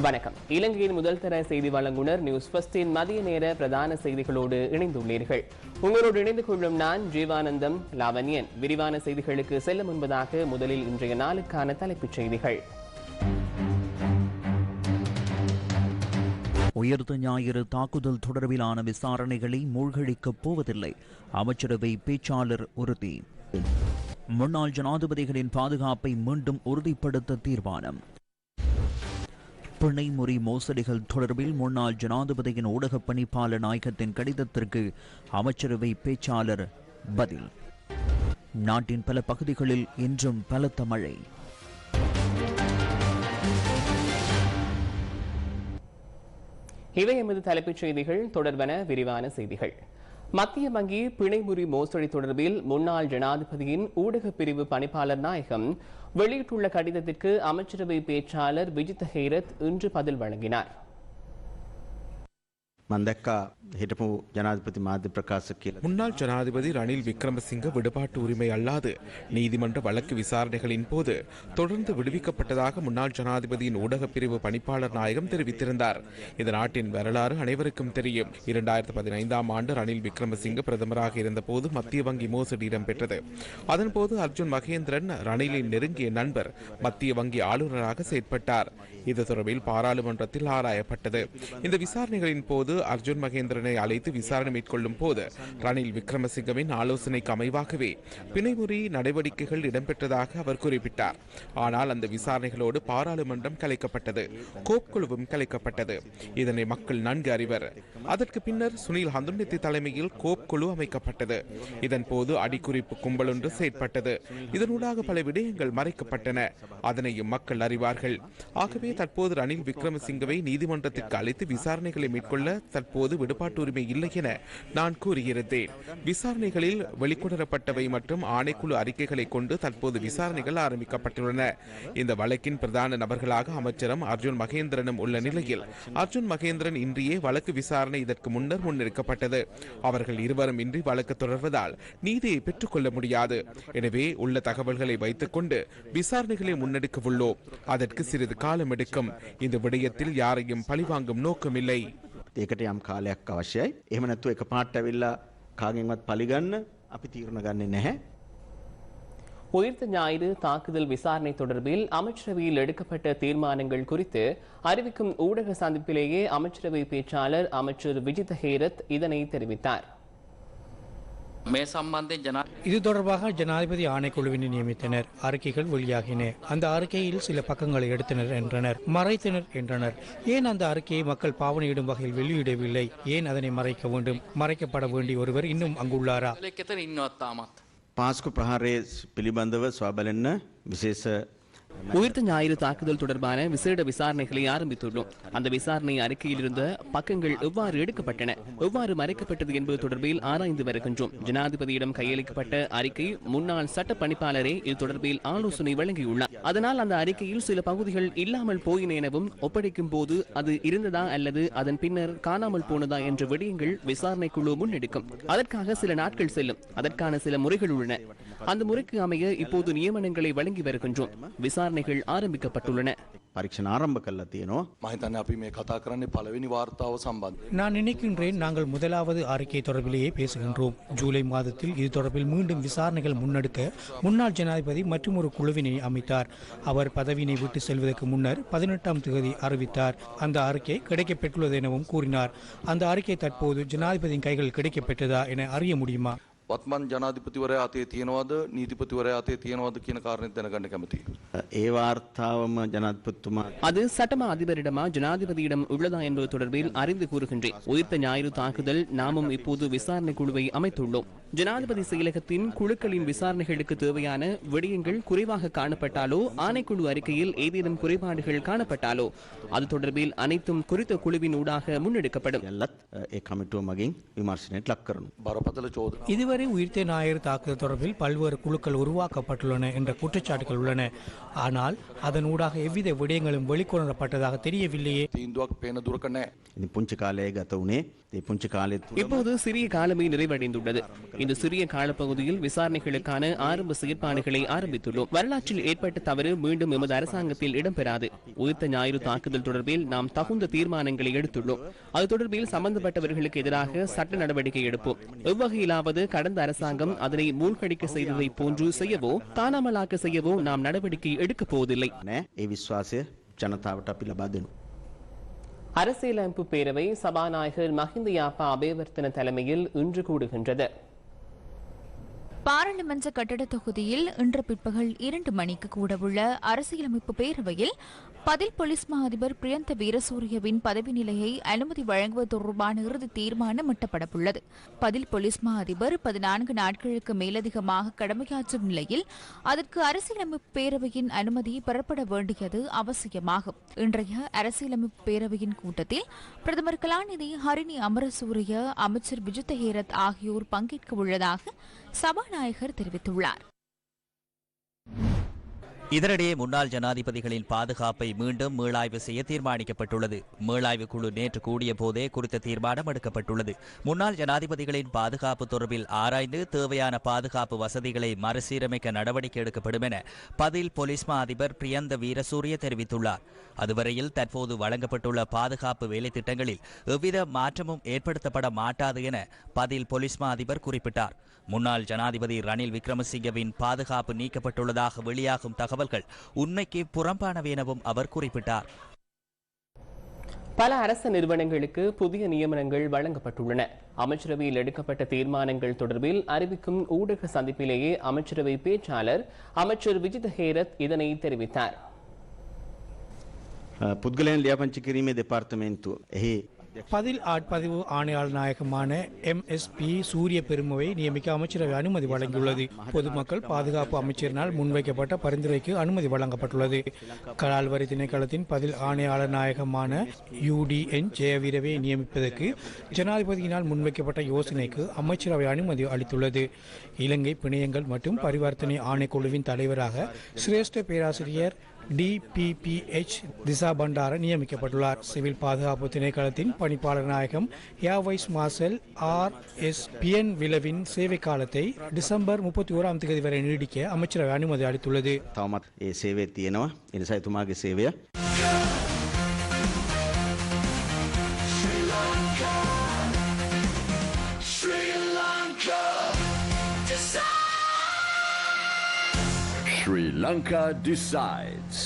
வணக்கம். இலங்கையின் முதல் தர செய்தி வழங்குனர் நியூஸ் பஸ்டின் மதிய நேர பிரதான செய்திகளோடு இணைந்துள்ளீர்கள். உங்களோடு இணைந்து கொள்ளும் நான் ஜீவானந்தம் லாவண்யன். விரிவான செய்திகளுக்கு செல்ல முன்பதாக முதலில் இன்றைய நாளுக்கான தலைப்புச் செய்திகள். உயர்த்த ஞாயிறு தாக்குதல் தொடர்பிலான விசாரணைகளை மூழ்கடிக்கப் போவதில்லை. அமைச்சரவை பேச்சாளர் உறுதி. முன்னாள் ஜனாதிபதிகளின் பாதுகாப்பை மீண்டும் உறுதிப்படுத்த தீர்மானம். பிணைமுறி மோசடிகள் தொடர்பில் முன்னாள் ஜனாதிபதியின் ஊடகப் பணிப்பாளர் நாயகத்தின் கடிதத்திற்கு அமைச்சரவை பேச்சாளர் பதில். நாட்டின் பல பகுதிகளில் இன்றும் பலத்த மழை. இவை எமது தலைப்புச் செய்திகள் தொடர்பான விரிவான செய்திகள். மத்திய வங்கி பிணைமுறி மோசடி தொடர்பில் முன்னாள் ஜனாதிபதியின் ஊடகப் பிரிவு பணிப்பாளர் நாயகம் வெளியிட்டுள்ள கடிதத்திற்கு அமைச்சரவை பேச்சாளர் விஜித் ஹேரத் இன்று பதில் வழங்கினார். මන් දැක්කා හිටපු ජනාධිපති මාධ්‍ය ප්‍රකාශ කියල முன்னாள் ஜனாதிபதி ரணில் விக்ரமசிங்க விடுபாட்டு உரிமை அல்லாது நீதிமன்ற வழக்கு விசாரணைகளின் போது தொடர்ந்து விடுவிக்கப்பட்டதாக முன்னாள் ஜனாதிபதியின் ஊடகப் பிரிவு பணிப்பாளர் நாயகம் தெரிவித்திருந்தார் இந்த நாட்டின் வரலாறு அனைவருக்கும் தெரியும் இரண்டாயிரத்து பதினைந்தாம் ஆண்டு ரணில் விக்ரமசிங்க பிரதமராக இருந்தபோது மத்திய வங்கி மோசடி இடம்பெற்றது அதன்போது அர்ஜுன் மகேந்திரன் ரணிலின் நெருங்கிய நண்பர் மத்திய வங்கி ஆளுநராக செயற்பட்டார் இது தொடர்பில் பாராளுமன்றத்தில் ஆராயப்பட்டது இந்த விசாரணைகளின் போது அர்ஜுன் மகேந்திரனை அழைத்து விசாரணை மேற்கொள்ளும் போது ரணில் விக்ரமசிங்கவின் ஆலோசனைக்கு அமைவாகவே பிணைமுறி நடவடிக்கைகள் இடம்பெற்றதாக அவர் குறிப்பிட்டார். ஆனால் அந்த விசாரணைகளோடு பாராளுமன்றம் கலைக்கப்பட்டது கோப் குழுவும் கலைக்கப்பட்டது. இதனை மக்கள் நன்கு அறிவர். அதற்கு பின்னர் சுனில் ஹந்துன்னித்தி தலைமையில் கோப் குழு அமைக்கப்பட்டது. இதன் போது அடிக்குறிப்பு கும்பல் ஒன்று செயற்பட்டது. இதனூடாக பல விடயங்கள் மறைக்கப்பட்டன. அதனையும் மக்கள் அறிவார்கள். ஆகவே தற்போது ரணில் விக்ரமசிங்கவை நீதிமன்றத்திற்கு அழைத்து விசாரணைகளை மேற்கொள்ள தற்போது விடுபாட்டு உரிமை இல்லை என நான் கூறியிருந்தேன். விசாரணைகளில் வெளிக்கொணரப்பட்டவை மற்றும் ஆணைக்குழு அறிக்கைகளை கொண்டு தற்போது விசாரணைகள் ஆரம்பிக்கப்பட்டுள்ளன. இந்த வழக்கின் பிரதான நபர்களாக அமைச்சரும் அர்ஜுன் மகேந்திரனும் உள்ள நிலையில் அர்ஜுன் மகேந்திரன் இன்றியே வழக்கு விசாரணை இதற்கு முன்னர் முன்னெடுக்கப்பட்டது. அவர்கள் இருவரும் இன்றி வழக்கு தொடர்வதால் நீதியை பெற்றுக்கொள்ள முடியாது. எனவே உள்ள தகவல்களை வைத்துக்கொண்டு விசாரணைகளை முன்னெடுக்க உள்ளோம் அதற்கு சிறிது காலம் எடுக்கும். இந்த விடயத்தில் யாரையும் பழிவாங்கும் நோக்கமில்லை. ඒකට යම් කාලයක් අවශ්‍යයි එහෙම නැත්තු එක පාට්ට ඇවිල්ලා කාගෙන්වත් පලිගන්න අපි තීරණ ගන්නේ නැහැ உயிர்த்த ஞாயிறு தாக்குதல் விசாரணை தொடர்பில் அமைச்சரவையில் எடுக்கப்பட்ட தீர்மானங்கள் குறித்து அறிவிக்கும் ஊடக சந்திப்பிலேயே அமைச்சரவை பேச்சாளர் அமைச்சர் விஜித் ஹேரத் இதனை தெரிவித்தார் මේ සම්බන්ධයෙන් ජනා இது தொடர்பாக ஜனாதிபதி ஆணைக்குழுவினை நியமித்தனர் அறிக்கைகள் வெளியாகின அந்த அறிக்கையில் சில பக்கங்களை எடுத்தனர் என்றனர் மறைத்தனர் என்றனர் ஏன் அந்த அறிக்கையை மக்கள் பாவனையிடும் வகையில் வெளியிடவில்லை ஏன் அதனை மறைக்க வேண்டும் மறைக்கப்பட வேண்டிய ஒருவர் இன்னும் அங்குள்ளாரா ලෙක් එතන ඉන්නවත් තාමත්. පාස්කු ප්‍රහාරය පිළිබඳව ස්වාබලන්න විශේෂ உயிர்த்த ஞாயிறு தாக்குதல் தொடர்பான விசேட விசாரணைகளை ஆரம்பித்துள்ளோம். அந்த விசாரணை அறிக்கையில் இருந்த பக்கங்கள் எவ்வாறு எடுக்கப்பட்டன எவ்வாறு மறைக்கப்பட்டது என்பது தொடர்பில் ஆராய்ந்து வருகின்றோம். ஜனாதிபதியிடம் கையளிக்கப்பட்ட அறிக்கை முன்னாள் சட்ட பணிப்பாளரே இது தொடர்பில் ஆலோசனை வழங்கியுள்ளார். அதனால் அந்த அறிக்கையில் சில பகுதிகள் இல்லாமல் போயின எனவும் ஒப்படைக்கும் போது அது இருந்ததா அல்லது அதன் பின்னர் காணாமல் போனதா என்ற விடயங்கள் விசாரணை குழு முன்னெடுக்கும். அதற்காக சில நாட்கள் செல்லும். அதற்கான சில முறைகள் உள்ளன. அந்த முறைக்கு அமைய இப்போது நியமனங்களை வழங்கி வருகின்றோம். விசாரணைகள் ஆரம்பிக்கப்பட்டுள்ளன. பரீட்சை ஆரம்ப கல்லத்தேனோ மகிதானே அப்படி மே பலவினி வார்த்தாவ சம்பந்த நான் நினைக்கின்றேன் நாங்கள் முதலாவது அறிக்கை தொடர்பிலேயே பேசுகின்றோம். ஜூலை மாதத்தில் இது தொடர்பில் மீண்டும் விசாரணைகள் முன்னெடுக்க முன்னாள் ஜனாதிபதி மற்றும் ஒரு குழுவினை அமைத்தார். அவர் பதவியினை விட்டு செல்வதற்கு முன்னர் பதினெட்டாம் தேதி அறிவித்தார். அந்த அறிக்கை கிடைக்கப்பெற்றுள்ளது எனவும் கூறினார். அந்த அறிக்கை தற்போது ஜனாதிபதியின் கைகள் கிடைக்கப்பெற்றதா என அறிய முடியுமா? වත්මන් ජනාධිපතිවරයා අතේ තියෙනවද නීතිපතිවරයා අතේ තියෙනවද කියන කාරණය දැනගන්න කැමතියි. ඒ වාර්තාවම ජනත්පත්තුමා அது சட்டமா அதிபரிடமா ஜனாதிபதியிடம் உள்ளதா என்பது தொடர்பில் அறிந்து கூறுகின்றேன் உயிர்த்த ஞாயிறு தாக்குதல் நாமும் இப்போது விசாரணை குழுவை அமைத்துள்ளோம் ஜனாதிபதி செயலகத்தின் குழுக்களின் விசாரணைகளுக்கு தேவையான விடயங்கள் குறைவாக காணப்பட்டாலோ ஆணைக்குழு அறிக்கையில் ஏதேனும் குறைபாடுகள் காணப்பட்டாலோ அது தொடர்பில் அனைத்தும் குறித்த குழுவின் ஊடாக முன்னெடுக்கப்படும். இதுவரை உயிர்த்தே ஞாயிறு தாக்குதல் தொடர்பில் பல்வேறு குழுக்கள் உருவாக்கப்பட்டுள்ளன என்ற குற்றச்சாட்டுகள் உள்ளன. ஆனால் அதன் ஊடாக எவ்வித விடயங்களும் வெளிக்கொணரப்பட்டதாக தெரியவில்லையே. இப்போது சிறிய காலமே நிறைவடைந்துள்ளது. இந்த சிறிய காலப்பகுதியில் விசாரணைகளுக்கான ஆரம்ப செயற்பாடுகளை ஆரம்பித்துள்ளோம். வரலாற்றில் ஏற்பட்ட தவறு மீண்டும் எமது அரசாங்கத்தில் இடம்பெறாது. உயிர்த்த ஞாயிறு தாக்குதல் தொடர்பில் நாம் தகுந்த தீர்மானங்களை எடுத்துள்ளோம். அது தொடர்பில் சம்பந்தப்பட்டவர்களுக்கு எதிராக சட்ட நடவடிக்கை எடுப்போம். எவ்வகையிலாவது கடந்த அரசாங்கம் அதனை மூழ்கடிக்க செய்ததை போன்று செய்யவோ காணாமலாக்க செய்யவோ நாம் நடவடிக்கை எடுக்கப் போவதில்லை. அரசியலமைப்பு பேரவை சபாநாயகர் மஹிந்த யாப்பா அபேவர்த்தன தலைமையில் இன்று கூடுகின்றது. பாராளுமன்ற கட்டட தொகுதியில் இன்று பிற்பகல் இரண்டு மணிக்கு கூடவுள்ள அரசியலமைப்பு பேரவையில் பதில் போலீஸ் மா அதிபர் பிரியந்த வீரசூரியவின் பதவி நிலையை அனுமதி வழங்குவது தொடர்பான இறுதி தீர்மானம் எட்டப்படவுள்ளது. பதில் போலீஸ் மா அதிபர் பதினான்கு நாட்களுக்கு மேலதிகமாக கடமையாற்றும் நிலையில் அதற்கு அரசியலமைப்பு பேரவையின் அனுமதி பெறப்பட வேண்டியது அவசியமாகும். இன்றைய அரசியலமைப்பு பேரவையின் கூட்டத்தில் பிரதமர் கலாநிதி ஹரிணி அமரசூரிய அமைச்சர் விஜித்த ஹேரத் ஆகியோர் பங்கேற்க உள்ளதாக சபாநாயகர் தெரிவித்துள்ளார். இதனிடையே முன்னாள் ஜனாதிபதிகளின் பாதுகாப்பை மீண்டும் மீளாய்வு செய்ய தீர்மானிக்கப்பட்டுள்ளது. மீளாய்வு குழு நேற்று கூடிய போதே குறித்த தீர்மானம் எடுக்கப்பட்டுள்ளது. முன்னாள் ஜனாதிபதிகளின் பாதுகாப்பு தொடர்பில் ஆராய்ந்து தேவையான பாதுகாப்பு வசதிகளை மறுசீரமைக்க நடவடிக்கை எடுக்கப்படும் என பதில் பொலிஸ்மா அதிபர் பிரியந்த வீரசூரிய தெரிவித்துள்ளார். அதுவரையில் தற்போது வழங்கப்பட்டுள்ள பாதுகாப்பு வேலை திட்டங்களில் எவ்வித மாற்றமும் ஏற்படுத்தப்பட மாட்டாது என பதில் பொலிஸ்மா அதிபர் குறிப்பிட்டார். முன்னாள் ஜனாதிபதி ரணில் விக்ரமசிங்கவின் பாதுகாப்பு நீக்கப்பட்டுள்ளதாக வெளியாகும் தகவல் தகவல்கள். உண்மைக்கு புறம்பானவை அவர் குறிப்பிட்டார். பல அரசு நிறுவனங்களுக்கு புதிய நியமனங்கள் வழங்கப்பட்டுள்ளன. அமைச்சரவையில் எடுக்கப்பட்ட தீர்மானங்கள் தொடர்பில் அறிவிக்கும் ஊடக சந்திப்பிலேயே அமைச்சரவை பேச்சாளர் அமைச்சர் விஜித் ஹேரத் இதனை தெரிவித்தார். புத்கலேன் லியாபஞ்சிகிரிமே டிபார்ட்மெண்ட் பதில் ஆட்பதிவு ஆணையாளர் நாயகமான எம்எஸ்பி சூரிய பெருமவை நியமிக்க அமைச்சரவை அனுமதி வழங்கியுள்ளது. பொதுமக்கள் பாதுகாப்பு அமைச்சரினால் முன்வைக்கப்பட்ட பரிந்துரைக்கு அனுமதி வழங்கப்பட்டுள்ளது. கலால் வரி திணைக்களத்தின் பதில் ஆணையாளர் நாயகமான யூடிஎன் ஜெயவீரவை நியமிப்பதற்கு ஜனாதிபதியினால் முன்வைக்கப்பட்ட யோசனைக்கு அமைச்சரவை அனுமதி அளித்துள்ளது. இலங்கை பிணையங்கள் மற்றும் பரிவர்த்தனை ஆணைக்குழுவின் தலைவராக சிரேஷ்ட பேராசிரியர் டிபிபிஎச் திசா பண்டார நியமிக்கப்பட்டுள்ளார். சிவில் பாதுகாப்பு திணைக்களத்தின் பணிப்பாளர் நாயகம் air marshal marshal R S P N சேவை காலத்தை டிசம்பர் முப்பத்தி ಏಳಾಂ ತೇದಿ வரை நீடிக்க அமைச்சரவை அனுமதி அளித்துள்ளது. ತಾವಮತ್ ಈ ಸೇವೆ ತಿಯನವ ಎನಿಸಾ ಇತುಮಾಗೆ Sri Lanka decides.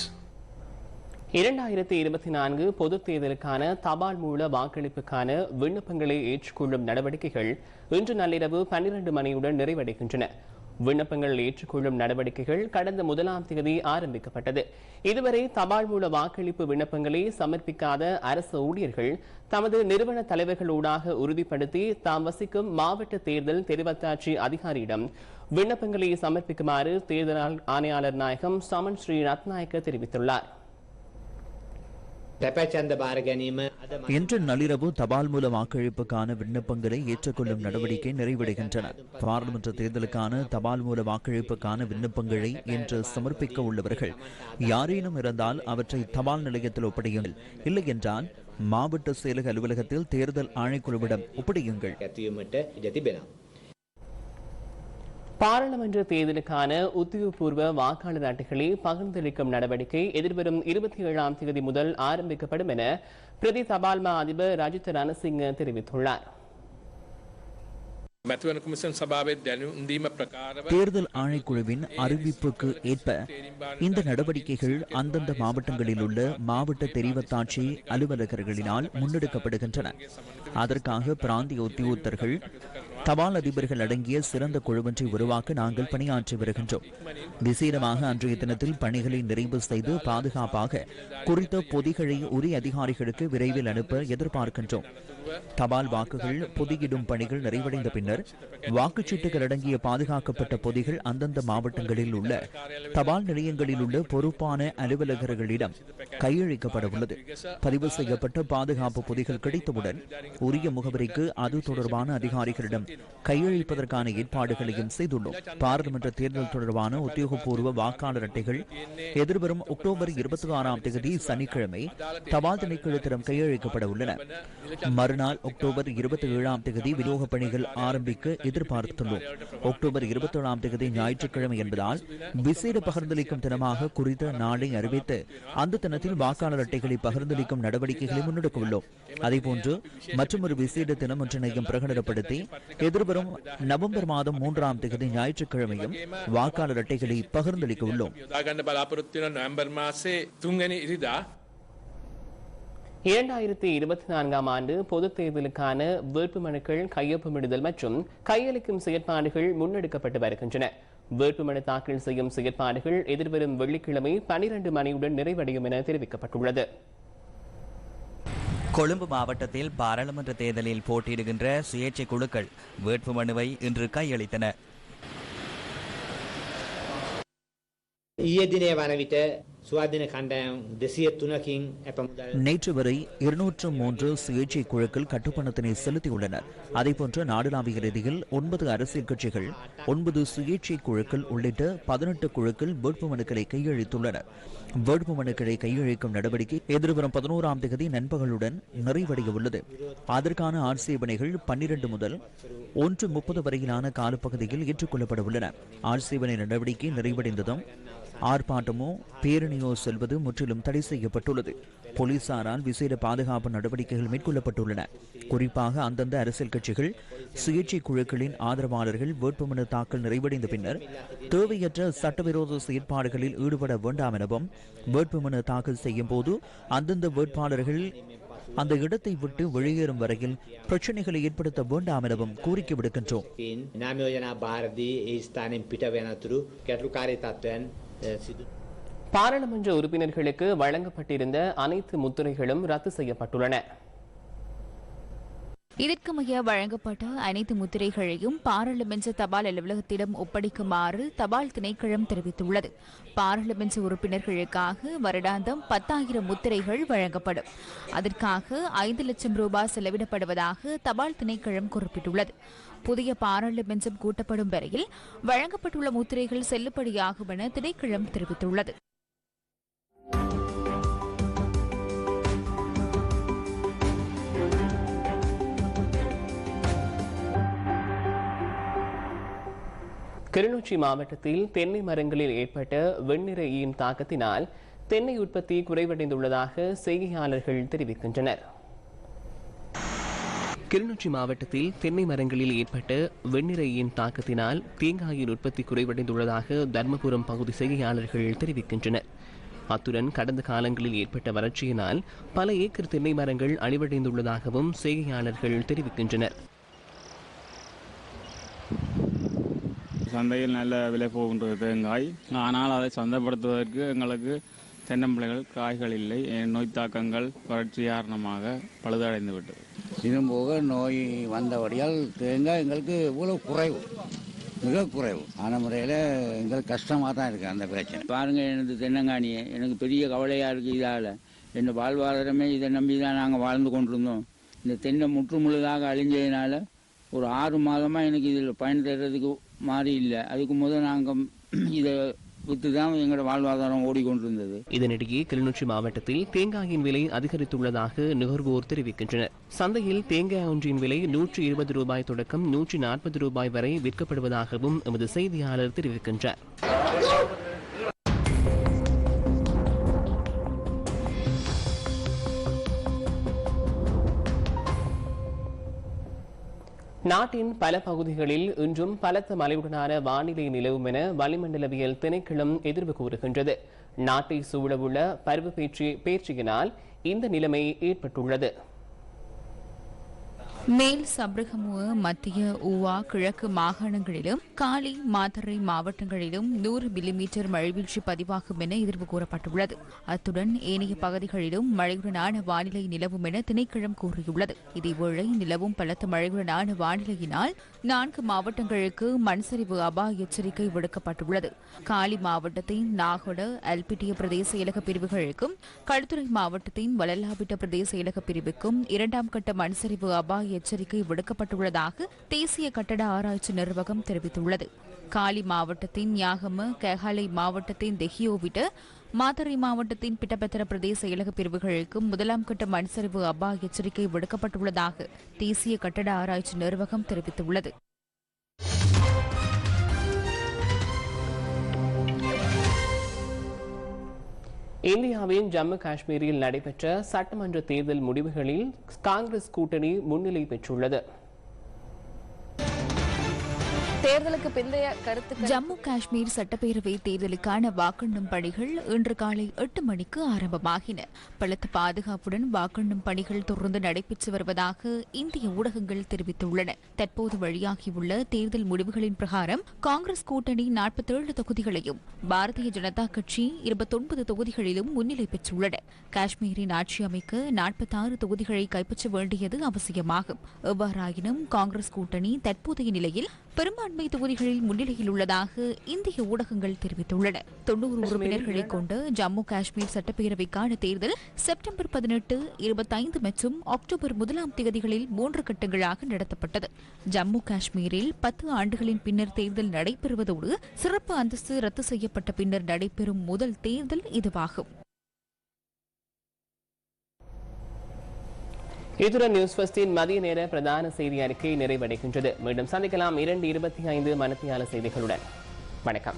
இரண்டாயிரத்தி இருபத்தி நான்கு பொதுத் தேர்தலுக்கான தபால் மூல வாக்களிப்புக்கான விண்ணப்பங்களை ஏற்றுக்கொள்ளும் நடவடிக்கைகள் இன்று நள்ளிரவு பன்னிரண்டு மணியுடன் நிறைவடைகின்றன விண்ணப்பங்கள் ஏற்றுக்கொள்ளும் நடவடிக்கைகள் கடந்த முதலாம் தேதி ஆரம்பிக்கப்பட்டது. இதுவரை தபால் மூல வாக்களிப்பு விண்ணப்பங்களை சமர்ப்பிக்காத அரசு ஊழியர்கள் தமது நிறுவன தலைவர்களூடாக உறுதிப்படுத்தி தாம் வசிக்கும் மாவட்ட தேர்தல் தெரிவத்தாட்சி அதிகாரியிடம் விண்ணப்பங்களை சமர்ப்பிக்குமாறு தேர்தல் ஆணையாளர் நாயகம் சமன் ஸ்ரீ ரத்நாயக்க தெரிவித்துள்ளார். இன்று நள்ளிரவு தபால் மூல வாக்களிப்புக்கான விண்ணப்பங்களை ஏற்றுக்கொள்ளும் நடவடிக்கை நிறைவடைகின்றன. பாராளுமன்ற தேர்தலுக்கான தபால் மூல வாக்களிப்புக்கான விண்ணப்பங்களை இன்று சமர்ப்பிக்க உள்ளவர்கள் யாரேனும் இருந்தால் அவற்றை தபால் நிலையத்தில் ஒப்படையுங்கள். இல்லை என்றால் மாவட்ட செயலக அலுவலகத்தில் தேர்தல் ஆணைக்குழுவிடம் ஒப்படையுங்கள். பாராளுமன்ற தேர்தலுக்கான உத்தியோகபூர்வ வாக்காளர் அட்டைகளை பகிர்ந்தளிக்கும் நடவடிக்கை எதிர்வரும் இருபத்தி ஏழாம் தேதி முதல் ஆரம்பிக்கப்படும் என பிரதி தபால்மா அதிபர் ரஜித் ரணசிங்க தெரிவித்துள்ளார். தேர்தல் ஆணைக்குழுவின் அறிவிப்புக்கு ஏற்ப இந்த நடவடிக்கைகள் அந்தந்த மாவட்டங்களில் உள்ள மாவட்ட தெரிவத்தாட்சி அலுவலகர்களினால் முன்னெடுக்கப்படுகின்றன. அதற்காக பிராந்திய உத்தியோகத்தர்கள் தபால் அதிபர்கள் அடங்கிய சிறந்த குழுவொன்றை உருவாக்க நாங்கள் பணியாற்றி வருகின்றோம். விசேடமாக அன்றைய தினத்தில் பணிகளை நிறைவு செய்து பாதுகாப்பாக குறித்த பொதிகளை உரிய அதிகாரிகளுக்கு விரைவில் அனுப்ப எதிர்பார்க்கின்றோம். தபால் வாக்குகள் பொதியிடும் பணிகள் நிறைவடைந்த பின்னர் வாக்குச்சீட்டுகள் அடங்கிய பாதுகாக்கப்பட்ட பொதிகள் அந்தந்த மாவட்டங்களில் உள்ள தபால் நிலையங்களில் உள்ள பொறுப்பான அலுவலகர்களிடம் கையளிக்கப்பட உள்ளது. பதிவு செய்யப்பட்ட பாதுகாப்பு பொதிகள் கிடைத்தவுடன் உரிய முகவரிக்கு அது தொடர்பான அதிகாரிகளிடம் கையளிப்பதற்கான ஏற்பாடுகளையும் செய்துள்ளோம். பாராளுமன்ற தேர்தல் தொடர்பான உத்தியோகபூர்வ வாக்காளர் அட்டைகள் எதிர்வரும் அக்டோபர் இருபத்தி ஆறாம் தேதி சனிக்கிழமை தபால் திணைக்களத்திடம் கையளிக்கப்பட உள்ளன. மறுநாள் அக்டோபர் இருபத்தி ஏழாம் தேதி விநியோக பணிகள் ஆரம்பிக்க எதிர்பார்த்துள்ளோம். அக்டோபர் இருபத்தி ஏழாம் தேதி ஞாயிற்றுக்கிழமை என்பதால் விசேட பகிர்ந்தளிக்கும் தினமாக குறித்த நாளை அறிவித்து அந்த தினத்தில் வாக்காளர் அட்டைகளை பகிர்ந்தளிக்கும் நடவடிக்கைகளை முன்னெடுக்க உள்ளோம். அதேபோன்று மற்றொரு விசேட தினம் ஒன்றினையும் பிரகடனப்படுத்தி எதிர்வரும் நவம்பர் மாதம் மூன்றாம் தேதி ஞாயிற்றுக்கிழமையும் வாக்காளர் அட்டைகளை பகிர்ந்தளிக்க உள்ளோம். இரண்டாயிரத்தி இருபத்தி நான்காம் ஆண்டு பொதுத் தேர்தலுக்கான வேட்புமனுக்கள் கையொப்பமிடுதல் மற்றும் கையளிக்கும் செயற்பாடுகள் முன்னெடுக்கப்பட்டு வருகின்றன. வேட்புமனு தாக்கல் செய்யும் செயற்பாடுகள் எதிர்வரும் வெள்ளிக்கிழமை பனிரண்டு மணியுடன் நிறைவடையும் என தெரிவிக்கப்பட்டுள்ளது. கொழும்பு மாவட்டத்தில் பாராளுமன்ற தேர்தலில் போட்டியிடுகின்ற சுயேட்சை குழுக்கள் வேட்புமனுவை இன்று கையளித்தன ඊයේ දිනේ වන විට நேற்று வரை இருநூற்று மூன்று சுயேட்சை குழுக்கள் கட்டுப்பணத்தினை செலுத்தியுள்ளனர். அதேபோன்று நாடுலாவிய ரீதியில் ஒன்பது அரசியல் கட்சிகள் ஒன்பது சுயேட்சை குழுக்கள் உள்ளிட்ட பதினெட்டு குழுக்கள் வேட்பு மனுக்களை கையளித்துள்ளன. வேட்பு மனுக்களை கையளிக்கும் நடவடிக்கை எதிர்வரும் பதினோராம் தேதி நண்பகலுடன் நிறைவடைய உள்ளது அதற்கான ஆட்சேபனைகள் பன்னிரண்டு முதல் ஒன்று முப்பது வரையிலான காலப்பகுதியில் ஏற்றுக்கொள்ளப்பட உள்ளன ஆட்சேபனை நடவடிக்கை நிறைவடைந்ததும் ஆர்ப்பாட்டமோ பேரணியோ செல்வது முற்றிலும் தடை செய்யப்பட்டுள்ளது. போலீசாரால் விசேட பாதுகாப்பு நடவடிக்கைகள் மேற்கொள்ளப்பட்டுள்ளன. குறிப்பாக அந்தந்த அரசியல் கட்சிகள் சுயேட்சை குழுக்களின் ஆதரவாளர்கள் வேட்புமனு தாக்கல் நிறைவடைந்த பின்னர் தேவையற்ற சட்டவிரோத செயற்பாடுகளில் ஈடுபட வேண்டாம் எனவும் வேட்புமனு தாக்கல் செய்யும் போது அந்தந்த வேட்பாளர்கள் அந்த இடத்தை விட்டு வெளியேறும் வரையில் பிரச்சனைகளை ஏற்படுத்த வேண்டாம் எனவும் கோரிக்கை விடுக்கின்றோம். பாராளுமன்ற உறுப்பினர்களுக்கு வழங்கப்பட்டிருந்த அனைத்து முத்திரைகளும் ரத்து செய்யப்பட்டுள்ளன. இதற்குமைய வழங்கப்பட்ட அனைத்து முத்திரைகளையும் பாராளுமன்ற தபால் அலுவலகத்திடம் ஒப்படைக்குமாறு தபால் திணைக்களம் தெரிவித்துள்ளது. பாராளுமன்ற உறுப்பினர்களுக்காக வருடாந்தம் பத்தாயிரம் முத்திரைகள் வழங்கப்படும். அதற்காக ஐந்து லட்சம் ரூபாய் செலவிடப்படுவதாக தபால் திணைக்களம் குறிப்பிட்டுள்ளது. புதிய பாராளுமன்றம் கூட்டப்படும் வரையில் வழங்கப்பட்டுள்ள முத்திரைகள் செல்லுபடியாகும் என திணைக்களம் தெரிவித்துள்ளது. கிளிநொச்சி மாவட்டத்தில் தென்னை மரங்களில் ஏற்பட்ட வெண்ணிற ஈயின் தாக்கத்தினால் தென்னை உற்பத்தி குறைவடைந்துள்ளதாக செய்தியாளர்கள் தெரிவிக்கின்றனர். கிளிநொச்சி மாவட்டத்தில் தென்னை மரங்களில் ஏற்பட்ட வெண்ணிறையின் தாக்கத்தினால் தேங்காயின் உற்பத்தி குறைவடைந்துள்ளதாக தர்மபுரம் பகுதி செய்தியாளர்கள் தெரிவிக்கின்றனர். அத்துடன் கடந்த காலங்களில் ஏற்பட்ட வறட்சியினால் பல ஏக்கர் தென்னை மரங்கள் அழிவடைந்துள்ளதாகவும் செய்கையாளர்கள் தெரிவிக்கின்றனர். சந்தையில் நல்ல விலை போகின்றது தேங்காய். ஆனால் அதை சந்தைப்படுத்துவதற்கு எங்களுக்கு தென்னம்பிள்ளைகள் காய்கள் இல்லை. நோய் தாக்கங்கள் வறட்சி காரணமாக பழுதடைந்துவிட்டது. இதுவும் போக நோய் வந்தபடியால் தேங்காய் எங்களுக்கு இவ்வளோ குறைவு. மிக குறைவு. ஆன முறையில் எங்களுக்கு கஷ்டமாக தான் இருக்குது அந்த பிரச்சனை. பாருங்கள் எனது தென்னங்காணியை. எனக்கு பெரிய கவலையாக இருக்குது இதால். என் வாழ்வாதாரமே இதை நம்பி தான் நாங்கள் வாழ்ந்து கொண்டிருந்தோம். இந்த தென்னை முற்று முழுதாக அழிஞ்சதுனால ஒரு ஆறு மாதமாக எனக்கு இதில் பயன் தர்றதுக்கு மாறி இல்லை. அதுக்கு முதல் நாங்கள் இதை விற்று தான் எங்களோட வாழ்வாதாரம் ஓடிக்கொண்டிருந்தது. இதனிடையே கிளிநொச்சி மாவட்டத்தில் தேங்காயின் விலை அதிகரித்துள்ளதாக நுகர்வோர் தெரிவிக்கின்றனர். சந்தையில் தேங்காய் ஒன்றின் விலை நூற்றி இருபது ரூபாய் தொடக்கம் நூற்றி நாற்பது ரூபாய் வரை விற்கப்படுவதாகவும் எமது செய்தியாளர் தெரிவிக்கின்றார். நாட்டின் பல பகுதிகளில் இன்றும் பலத்த மழையுடனான வானிலை நிலவும் என வளிமண்டலவியல் திணைக்களம் எதிர்வு கூறுகின்றது. நாட்டை சூழவுள்ள பருவப்பேச்சு பேச்சியினால் இந்த நிலைமை ஏற்பட்டுள்ளது. மேல் சப்ரகமுவ மத்திய ஊவா கிழக்கு மாகாணங்களிலும் காலி மாத்தறை மாவட்டங்களிலும் நூறு மில்லிமீட்டர் மழைவீழ்ச்சி பதிவாகும் என எதிர்வு கூறப்பட்டுள்ளது. அத்துடன் ஏனைய பகுதிகளிலும் மழையுடனான வானிலை நிலவும் என திணைக்களம் கூறியுள்ளது. இதேவேளை நிலவும் பலத்த மழையுடனான வானிலையினால் நான்கு மாவட்டங்களுக்கு மண்சரிவு அபாய எச்சரிக்கை விடுக்கப்பட்டுள்ளது. காலி மாவட்டத்தின் நாகொட அல்பிட்டிய பிரதேச இலக பிரிவுகளுக்கும் களுத்துறை மாவட்டத்தின் வளலாவிட்ட பிரதேச இலக பிரிவுக்கும் இரண்டாம் கட்ட மண்சரிவு அபாய எச்சரிக்கை விடுக்கப்பட்டுள்ளதாக தேசிய கட்டட ஆராய்ச்சி நிர்வாகம் தெரிவித்துள்ளது. காலி மாவட்டத்தின் யாகம கேகாலை மாவட்டத்தின் தெஹியோவிட்டு மாத்தறை மாவட்டத்தின் பிட்டபெத்திர பிரதேச செயலக பிரிவுகளுக்கு முதலாம் கட்ட மண்சரிவு அபாய எச்சரிக்கை விடுக்கப்பட்டுள்ளதாக தேசிய கட்டட ஆராய்ச்சி நிர்வாகம் தெரிவித்துள்ளது. இந்தியாவின் ஜம்மு காஷ்மீரில் நடைபெற்ற சட்டமன்ற தேர்தல் முடிவுகளில் காங்கிரஸ் கூட்டணி முன்னிலை பெற்றுள்ளது. தேர்தலுக்கு பிந்தைய கருத்து ஜம்மு காஷ்மீர் சட்டப்பேரவை தேர்தலுக்கான வாக்கெண்ணும் பணிகள் இன்று காலை எட்டு மணிக்கு ஆரம்பமாகின. பலத்த பாதுகாப்புடன் வாக்கெண்ணும் பணிகள் தொடர்ந்து நடைபெற்று வருவதாக இந்திய ஊடகங்கள் தெரிவித்துள்ளன. தற்போது வெளியாகியுள்ள தேர்தல் முடிவுகளின் பிரகாரம் காங்கிரஸ் கூட்டணி நாற்பத்தேழு தொகுதிகளையும் பாரதிய ஜனதா கட்சி இருபத்தொன்பது தொகுதிகளிலும் முன்னிலை பெற்றுள்ளன. காஷ்மீரின் ஆட்சி அமைக்க நாற்பத்தாறு தொகுதிகளை கைப்பற்ற வேண்டியது அவசியமாகும். எவ்வாறாயினும் காங்கிரஸ் கூட்டணி தற்போதைய நிலையில் பெரும்பான்மை தொகுதிகளில் முன்னிலையில் உள்ளதாக இந்திய ஊடகங்கள் தெரிவித்துள்ளன. தொன்னூறு உறுப்பினர்களை கொண்ட ஜம்மு காஷ்மீர் சட்டப்பேரவைக்கான தேர்தல் செப்டம்பர் பதினெட்டு இருபத்தைந்து மற்றும் அக்டோபர் முதலாம் தேதிகளில் மூன்று கட்டங்களாக நடத்தப்பட்டது. ஜம்மு காஷ்மீரில் பத்து ஆண்டுகளின் பின்னர் தேர்தல் நடைபெறுவதோடு சிறப்பு அந்தஸ்து ரத்து செய்யப்பட்ட பின்னர் நடைபெறும் முதல் தேர்தல் இதுவாகும். இத்துடன் நியூஸ் ஃபர்ஸ்டின் மதிய நேர பிரதான செய்தி அறிக்கை நிறைவடைகின்றது. மீண்டும் சந்திக்கலாம் இரண்டு இருபத்தி ஐந்து மனத்தியால செய்திகளுடன். வணக்கம்.